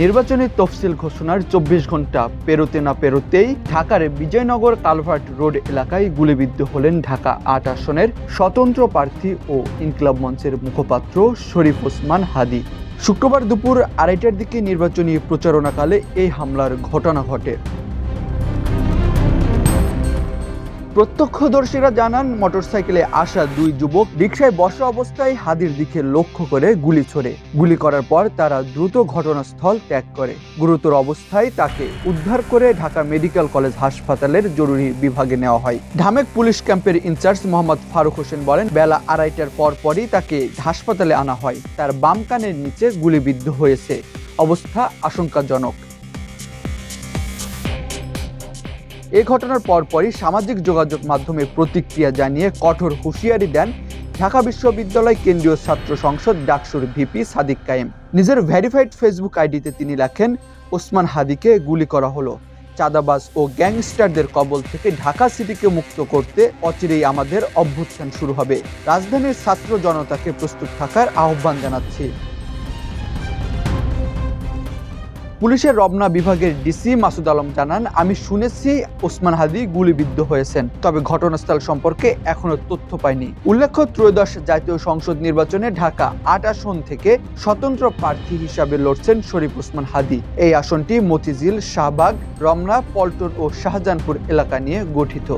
নির্বাচনী তফসিল ঘোষণার চব্বিশ ঘণ্টা পেরোতে না পেরোতেই ঢাকার বিজয়নগর কালভার্ট রোড এলাকায় গুলিবিদ্ধ হলেন ঢাকা আট আসনের স্বতন্ত্র প্রার্থী ও ইনকলাব মঞ্চের মুখপাত্র শরীফ ওসমান হাদি। শুক্রবার দুপুর আড়াইটার দিকে নির্বাচনী প্রচারণাকালে এই হামলার ঘটনা ঘটে। প্রত্যক্ষদর্শীরা জানান, মোটরসাইকেলে আসা দুই যুবক রিকশায় বসা অবস্থায় হাদির দিকে লক্ষ্য করে গুলি ছোড়ে। গুলি করার পর তারা দ্রুত ঘটনাস্থল ত্যাগ করে। গুরুতর অবস্থায় তাকে উদ্ধার করে ঢাকা মেডিকেল কলেজ হাসপাতালের জরুরি বিভাগে নেওয়া হয়। ঢামেক পুলিশ ক্যাম্পের ইনচার্জ মোহাম্মদ ফারুক হোসেন বলেন, বেলা আড়াইটার পর পরই তাকে হাসপাতালে আনা হয়। তার বাম কানের নিচে গুলিবিদ্ধ হয়েছে। অবস্থা আশঙ্কাজনক। এ ঘটনার পরপরই সামাজিক যোগাযোগ মাধ্যমে প্রতিক্রিয়া জানিয়ে কঠোর হুঁশিয়ারি দেন ঢাকা বিশ্ববিদ্যালয় কেন্দ্রীয় ছাত্র সংসদ ডাকসুর ভিপি সাদিক কায়েম। নিজের ভেরিফাইড ফেসবুক আইডিতে তিনি লেখেন, ওসমান হাদিকে গুলি করা হলো। চাঁদাবাজ ও গ্যাংস্টারদের কবল থেকে ঢাকা সিটিকে মুক্ত করতে অচিরেই আমাদের অভ্যুত্থান শুরু হবে। রাজধানীর ছাত্র জনতাকে প্রস্তুত থাকার আহ্বান জানাচ্ছি। পুলিশের রমনা বিভাগের ডিসি মাসুদ আলম জানান, আমি শুনেছি ওসমান হাদি গুলিবিদ্ধ হয়েছেন, তবে ঘটনাস্থল সম্পর্কে এখনও তথ্য পাইনি। উল্লেখ্য, ত্রয়োদশ জাতীয় সংসদ নির্বাচনে ঢাকা আট আসন থেকে স্বতন্ত্র প্রার্থী হিসাবে লড়ছেন শরীফ ওসমান হাদি। এই আসনটি মতিঝিল, শাহবাগ, রমনা, পল্টন ও শাহজাহানপুর এলাকা নিয়ে গঠিত।